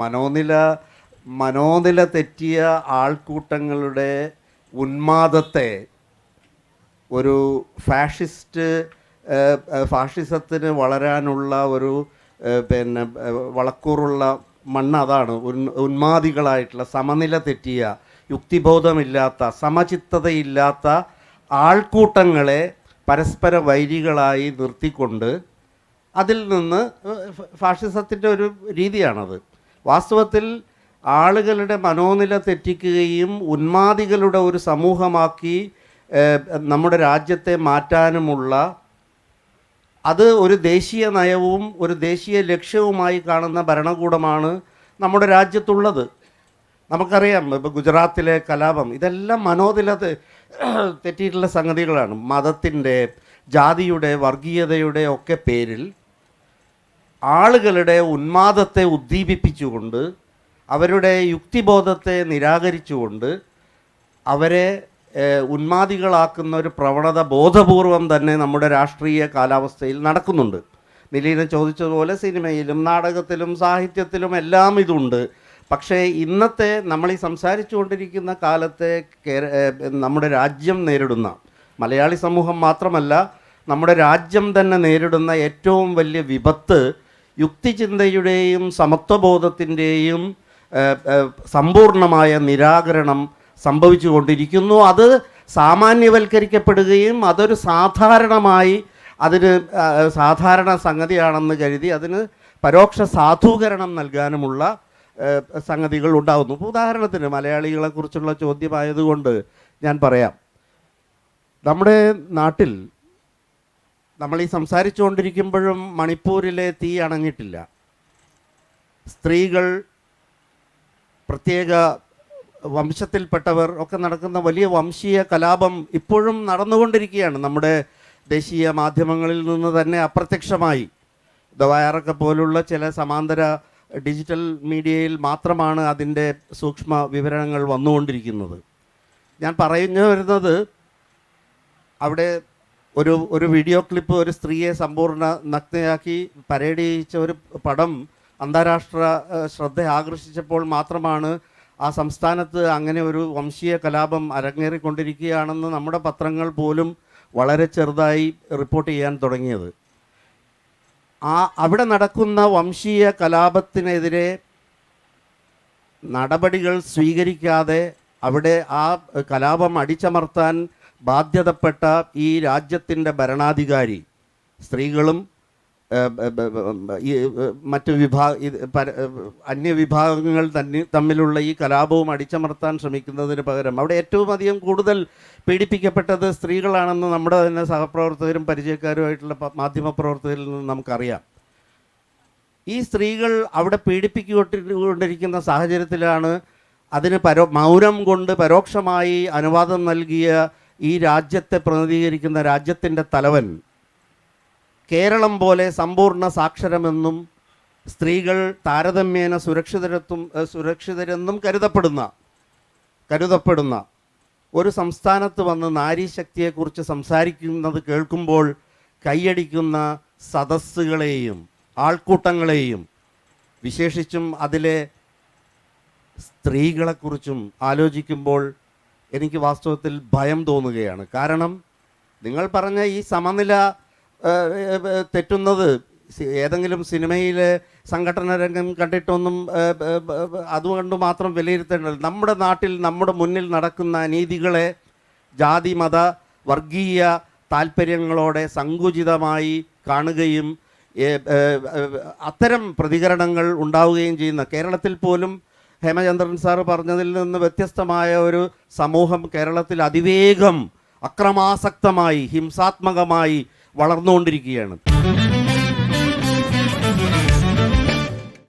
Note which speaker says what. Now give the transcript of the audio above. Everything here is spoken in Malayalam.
Speaker 1: മനോനില മനോനില തെറ്റിയ ആൾക്കൂട്ടങ്ങളുടെ ഉന്മാദത്തെ ഒരു ഫാഷിസ്റ്റ് ഫാഷിസത്തിന് വളരാനുള്ള ഒരു പിന്നെ വളക്കൂറുള്ള മണ്ണ് അതാണ്. ഉൻ- ഉന്മാദികളായിട്ടുള്ള സമനില തെറ്റിയ യുക്തിബോധമില്ലാത്ത സമചിത്തതയില്ലാത്ത ആൾക്കൂട്ടങ്ങളെ പരസ്പര വൈരികളായി നിർത്തിക്കൊണ്ട് അതിൽ നിന്ന് ഫാഷിസത്തിന്റെ ഒരു രീതിയാണത്. വാസ്തവത്തിൽ ആളുകളുടെ മനോനില തെറ്റിക്കുകയും ഉന്മാദികളുടെ ഒരു സമൂഹമാക്കി നമ്മുടെ രാജ്യത്തെ മാറ്റാനുമുള്ള അത് ഒരു ദേശീയ നയവും ഒരു ദേശീയ ലക്ഷ്യവുമായി കാണുന്ന ഭരണകൂടമാണ് നമ്മുടെ രാജ്യത്തുള്ളത്. നമുക്കറിയാം ഇപ്പോൾ ഗുജറാത്തിലെ കലാപം ഇതെല്ലാം മനോനില തെറ്റിയിട്ടുള്ള സംഗതികളാണ്. മതത്തിന്റെ ജാതിയുടെ വർഗീയതയുടെ ഒക്കെ പേരിൽ ആളുകളുടെ ഉന്മാദത്തെ ഉദ്ദീപിപ്പിച്ചുകൊണ്ട് അവരുടെ യുക്തിബോധത്തെ നിരാകരിച്ചുകൊണ്ട് അവരെ ഉന്മാദികളാക്കുന്ന ഒരു പ്രവണത ബോധപൂർവം തന്നെ നമ്മുടെ രാഷ്ട്രീയ കാലാവസ്ഥയിൽ നടക്കുന്നുണ്ട്. നിലീന ചോദിച്ചതുപോലെ സിനിമയിലും നാടകത്തിലും സാഹിത്യത്തിലും എല്ലാം ഇതുണ്ട്. പക്ഷേ ഇന്നത്തെ നമ്മൾ ഈ സംസാരിച്ചുകൊണ്ടിരിക്കുന്ന കാലത്തെ നമ്മുടെ രാജ്യം നേരിടുന്ന മലയാളി സമൂഹം മാത്രമല്ല നമ്മുടെ രാജ്യം തന്നെ നേരിടുന്ന ഏറ്റവും വലിയ വിപത്ത് യുക്തിചിന്തയുടെയും സമത്വബോധത്തിന്റെയും സമ്പൂർണമായ നിരാകരണം സംഭവിച്ചുകൊണ്ടിരിക്കുന്നു. അത് സാമാന്യവൽക്കരിക്കപ്പെടുകയും അതൊരു സാധാരണമായി അതിന് സാധാരണ സംഗതിയാണെന്ന് കരുതി അതിന് പരോക്ഷ സാധൂകരണം നൽകാനുമുള്ള സംഗതികൾ ഉണ്ടാകുന്നു ഉദാഹരണത്തിന് മലയാളികളെക്കുറിച്ചുള്ള ചോദ്യമായതുകൊണ്ട് ഞാൻ പറയാം. നമ്മുടെ നാട്ടിൽ നമ്മൾ ഈ സംസാരിച്ചുകൊണ്ടിരിക്കുമ്പോഴും മണിപ്പൂരിലെ തീ അണഞ്ഞിട്ടില്ല. സ്ത്രീകൾ പ്രത്യേക വംശത്തിൽപ്പെട്ടവർ ഒക്കെ നടക്കുന്ന വലിയ വംശീയ കലാപം ഇപ്പോഴും നടന്നുകൊണ്ടിരിക്കുകയാണ്. നമ്മുടെ ദേശീയ മാധ്യമങ്ങളിൽ നിന്ന് തന്നെ അപ്രത്യക്ഷമായി. ദവായറൊക്കെ പോലുള്ള ചില സമാന്തര ഡിജിറ്റൽ മീഡിയയിൽ മാത്രമാണ് അതിന്റെ സൂക്ഷ്മ വിവരങ്ങൾ വന്നുകൊണ്ടിരിക്കുന്നത്. ഞാൻ പറഞ്ഞു വരുന്നത് അവിടെ ഒരു ഒരു വീഡിയോ ക്ലിപ്പ് ഒരു സ്ത്രീയെ സമ്പൂർണ നഗ്നയാക്കി പരേഡ് ചെയ്യിച്ച ഒരു പടം അന്താരാഷ്ട്ര ശ്രദ്ധ ആകർഷിച്ചപ്പോൾ മാത്രമാണ് ആ സംസ്ഥാനത്ത് അങ്ങനെ ഒരു വംശീയ കലാപം അരങ്ങേറിക്കൊണ്ടിരിക്കുകയാണെന്ന് നമ്മുടെ പത്രങ്ങൾ പോലും വളരെ ചെറുതായി റിപ്പോർട്ട് ചെയ്യാൻ തുടങ്ങിയത്. ആ അവിടെ നടക്കുന്ന വംശീയ കലാപത്തിനെതിരെ നടപടികൾ സ്വീകരിക്കാതെ അവിടെ ആ കലാപം അടിച്ചമർത്താൻ ബാധ്യതപ്പെട്ട ഈ രാജ്യത്തിന്റെ ഭരണാധികാരി സ്ത്രീകളും മറ്റ് വിഭാഗ അന്യവിഭാഗങ്ങൾ തന്നെ തമ്മിലുള്ള ഈ കലാപവും അടിച്ചമർത്താൻ ശ്രമിക്കുന്നതിന് പകരം അവിടെ ഏറ്റവും അധികം കൂടുതൽ പീഡിപ്പിക്കപ്പെട്ടത് സ്ത്രീകളാണെന്ന് നമ്മുടെ തന്നെ സഹപ്രവർത്തകരും പരിചയക്കാരുമായിട്ടുള്ള മാധ്യമപ്രവർത്തകരിൽ നിന്ന് നമുക്കറിയാം. ഈ സ്ത്രീകൾ അവിടെ പീഡിപ്പിക്കൊണ്ടിരിക്കുന്ന സാഹചര്യത്തിലാണ് അതിന് പരോ മൗനം കൊണ്ട് പരോക്ഷമായി അനുവാദം നൽകിയ ഈ രാജ്യത്തെ പ്രതിനിധീകരിക്കുന്ന രാജ്യത്തിന്റെ തലവൻ കേരളം പോലെ സമ്പൂർണ സാക്ഷരമെന്നും സ്ത്രീകൾ താരതമ്യേന സുരക്ഷിതരത്വം സുരക്ഷിതരെന്നും കരുതപ്പെടുന്ന കരുതപ്പെടുന്ന ഒരു സംസ്ഥാനത്ത് വന്ന് നാരീശക്തിയെക്കുറിച്ച് സംസാരിക്കുന്നത് കേൾക്കുമ്പോൾ കൈയടിക്കുന്ന സദസ്സുകളെയും ആൾക്കൂട്ടങ്ങളെയും വിശേഷിച്ചും അതിലെ സ്ത്രീകളെക്കുറിച്ചും ആലോചിക്കുമ്പോൾ എനിക്ക് വാസ്തവത്തിൽ ഭയം തോന്നുകയാണ്. കാരണം നിങ്ങൾ പറഞ്ഞ ഈ സമനില തെറ്റുന്നത് ഏതെങ്കിലും സിനിമയിലെ സംഘടന രംഗം കണ്ടിട്ടൊന്നും അതുകൊണ്ട് മാത്രം വിലയിരുത്തേണ്ടത് നമ്മുടെ നാട്ടിൽ നമ്മുടെ മുന്നിൽ നടക്കുന്ന അനീതികളെ ജാതി മത വർഗീയ താല്പര്യങ്ങളോടെ സങ്കുചിതമായി കാണുകയും അത്തരം പ്രതികരണങ്ങൾ ഉണ്ടാവുകയും ചെയ്യുന്ന കേരളത്തിൽ പോലും ഹേമചന്ദ്രൻ സാർ പറഞ്ഞതിൽ നിന്ന് വ്യത്യസ്തമായ ഒരു സമൂഹം കേരളത്തിൽ അതിവേഗം അക്രമാസക്തമായി ഹിംസാത്മകമായി വളർന്നുകൊണ്ടിരിക്കുകയാണ്.